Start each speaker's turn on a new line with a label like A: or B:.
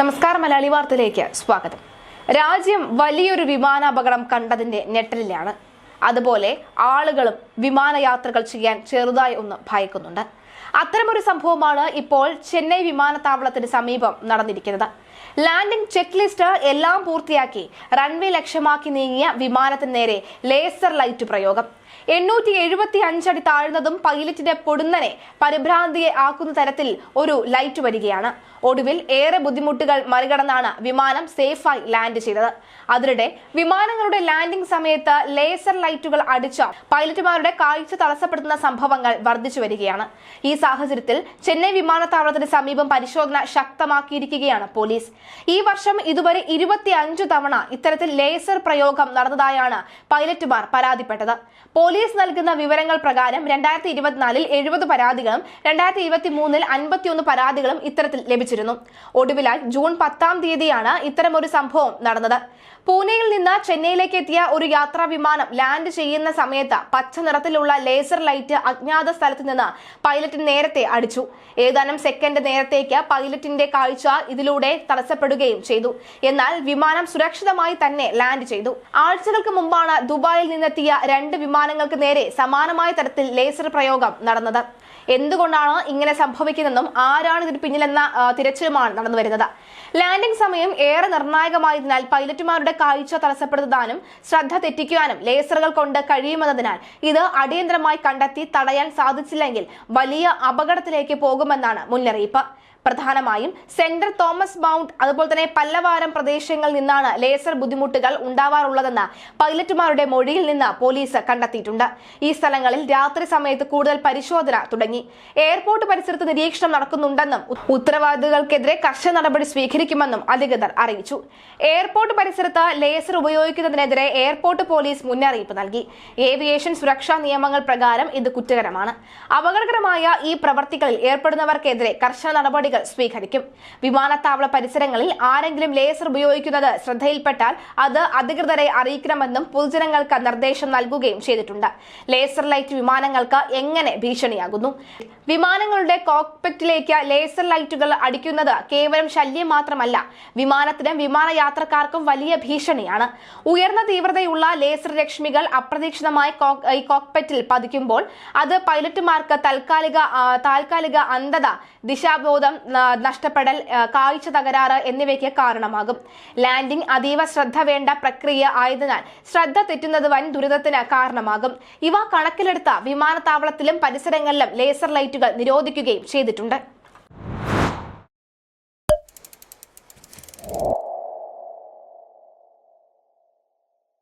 A: നമസ്കാരം മലയാളി വാർത്തയിലേക്ക് സ്വാഗതം. രാജ്യം വലിയൊരു വിമാനാപകടം കണ്ടതിന്റെ ഞെട്ടലിലാണ്. അതുപോലെ ആളുകളും വിമാനയാത്രകൾ ചെയ്യാൻ ചെറുതായി ഒന്ന് ഭയക്കുന്നുണ്ട്. അത്തരമൊരു സംഭവമാണ് ഇപ്പോൾ ചെന്നൈ വിമാനത്താവളത്തിന് സമീപം നടന്നിരിക്കുന്നത്. ലാൻഡിംഗ് ചെക്ക് ലിസ്റ്റ് എല്ലാം പൂർത്തിയാക്കി റൺവേ ലക്ഷ്യമാക്കി നീങ്ങിയ വിമാനത്തിന് നേരെ ലേസർ ലൈറ്റ് പ്രയോഗം. എണ്ണൂറ്റി എഴുപത്തി അഞ്ചടി താഴ്ന്നതും പൈലറ്റിന്റെ പൊടുന്നനെ പരിഭ്രാന്തിയെ ആക്കുന്ന തരത്തിൽ ഒരു ലൈറ്റ് വരികയാണ്. ഒടുവിൽ ഏറെ ബുദ്ധിമുട്ടുകൾ മറികടന്നാണ് വിമാനം സേഫായി ലാൻഡ് ചെയ്തത്. അതിനിടെ വിമാനങ്ങളുടെ ലാൻഡിംഗ് സമയത്ത് ലേസർ ലൈറ്റുകൾ അടിച്ച പൈലറ്റുമാരുടെ കാഴ്ച തടസ്സപ്പെടുത്തുന്ന സംഭവങ്ങൾ വർദ്ധിച്ചു വരികയാണ്. ഈ സാഹചര്യത്തിൽ ചെന്നൈ വിമാനത്താവളത്തിന് സമീപം പരിശോധന ശക്തമാക്കിയിരിക്കുകയാണ് പോലീസ്. ഈ വർഷം ഇതുവരെ ഇരുപത്തി അഞ്ചു തവണ ഇത്തരത്തിൽ ലേസർ പ്രയോഗം നടന്നതായാണ് പൈലറ്റുമാർ പരാതിപ്പെട്ടത്. പോലീസ് നൽകുന്ന വിവരങ്ങൾ പ്രകാരം രണ്ടായിരത്തി ഇരുപത്തിനാലിൽ എഴുപത് പരാതികളും രണ്ടായിരത്തി ഇരുപത്തി മൂന്നിൽ അൻപത്തിയൊന്ന് പരാതികളും ഇത്തരത്തിൽ ലഭിച്ചിരുന്നു. ഒടുവിലായി ജൂൺ പത്താം തീയതിയാണ് ഇത്തരമൊരു സംഭവം നടന്നത്. പൂനെയിൽ നിന്ന് ചെന്നൈയിലേക്ക് എത്തിയ ഒരു യാത്രാ വിമാനം ലാൻഡ് ചെയ്യുന്ന സമയത്ത് പച്ച നിറത്തിലുള്ള ലേസർ ലൈറ്റ് അജ്ഞാത സ്ഥലത്ത് നിന്ന് പൈലറ്റ് നേരത്തെ അടിച്ചു. ഏതാനും സെക്കൻഡ് നേരത്തേക്ക് പൈലറ്റിന്റെ കാഴ്ച ഇതിലൂടെ തടസ്സപ്പെടുകയും ചെയ്തു. എന്നാൽ വിമാനം സുരക്ഷിതമായി തന്നെ ലാൻഡ് ചെയ്തു. ആഴ്ചകൾക്ക് മുമ്പാണ് ദുബായിൽ നിന്നെത്തിയ രണ്ട് വിമാനങ്ങൾക്ക് നേരെ സമാനമായ തരത്തിൽ ലേസർ പ്രയോഗം നടന്നത്. എന്തുകൊണ്ടാണ് ഇങ്ങനെ സംഭവിക്കുന്നതെന്നും ആരാണ് ഇതിന് പിന്നിലെന്ന തിരച്ചിലുമാണ് നടന്നു വരുന്നത് ലാൻഡിംഗ് സമയം ഏറെ നിർണായകമായതിനാൽ പൈലറ്റുമാരുടെ കാഴ്ച തടസ്സപ്പെടുത്താനും ശ്രദ്ധ തെറ്റിക്കുവാനും ലേസറുകൾ കൊണ്ട് കഴിയുമെന്നതിനാൽ ഇത് അടിയന്തരമായി കണ്ടെത്തി തടയാൻ സാധിച്ചില്ലെങ്കിൽ വലിയ അപകടത്തിലേക്ക് പോകുമെന്നാണ് മുന്നറിയിപ്പ്. പ്രധാനമായും സെൻട്രൽ തോമസ് മൗണ്ട് അതുപോലെ തന്നെ പല്ലവാരം പ്രദേശങ്ങളിൽ നിന്നാണ് ലേസർ ബുദ്ധിമുട്ടുകൾ ഉണ്ടാവാറുള്ളതെന്ന് പൈലറ്റുമാരുടെ മൊഴിയിൽ നിന്ന് പോലീസ് കണ്ടെത്തിയിട്ടുണ്ട്. ഈ സ്ഥലങ്ങളിൽ രാത്രി സമയത്ത് കൂടുതൽ പരിശോധന തുടങ്ങി. എയർപോർട്ട് പരിസരത്ത് നിരീക്ഷണം നടക്കുന്നുണ്ടെന്നും ഉത്തരവാദികൾക്കെതിരെ കർശന നടപടി സ്വീകരിക്കുമെന്നും അധികൃതർ അറിയിച്ചു. എയർപോർട്ട് പരിസരത്ത് ലേസർ ഉപയോഗിക്കുന്നതിനെതിരെ എയർപോർട്ട് പോലീസ് മുന്നറിയിപ്പ് നൽകി. ഏവിയേഷൻ സുരക്ഷാ നിയമങ്ങൾ പ്രകാരം ഇത് കുറ്റകരമാണ്. അപകടകരമായ ഈ പ്രവർത്തികളിൽ ഏർപ്പെടുന്നവർക്കെതിരെ കർശന നടപടികൾ സ്വീകരിക്കും. വിമാനത്താവള പരിസരങ്ങളിൽ ആരെങ്കിലും ലേസർ ഉപയോഗിക്കുന്നത് ശ്രദ്ധയിൽപ്പെട്ടാൽ അത് അധികൃതരെ അറിയിക്കണമെന്നും പൊതുജനങ്ങൾക്ക് നിർദ്ദേശം നൽകുകയും ചെയ്തിട്ടുണ്ട്. ലേസർ ലൈറ്റ് വിമാനങ്ങൾക്ക് എങ്ങനെ ഭീഷണിയാകുന്നു? വിമാനങ്ങളുടെ കോക്പിറ്റിലേക്ക് ലേസർ ലൈറ്റുകൾ അടിക്കുന്നത് കേവലം ശല്യം മാത്രമല്ല വിമാനത്തിനും വിമാനയാത്രക്കാർക്കും വലിയ ഭീഷണിയാണ്. ഉയർന്ന തീവ്രതയുള്ള ലേസർ രശ്മികൾ അപ്രതീക്ഷിതമായി കോക്പെറ്റിൽ പതിക്കുമ്പോൾ അത് പൈലറ്റുമാർക്ക് താൽക്കാലിക താൽക്കാലിക അന്ധത ദിശാബോധം നഷ്ടപ്പെടൽ കാഴ്ച തകരാറ് എന്നിവയ്ക്ക് കാരണമാകും. ലാൻഡിംഗ് അതീവ ശ്രദ്ധ വേണ്ട പ്രക്രിയ ആയതിനാൽ ശ്രദ്ധ തെറ്റുന്നത് വൻ ദുരിതത്തിന് കാരണമാകും. ഇവ കണക്കിലെടുത്ത വിമാനത്താവളത്തിലും പരിസരങ്ങളിലും ലേസർ ലൈറ്റുകൾ നിരോധിക്കുകയും ചെയ്തിട്ടുണ്ട്.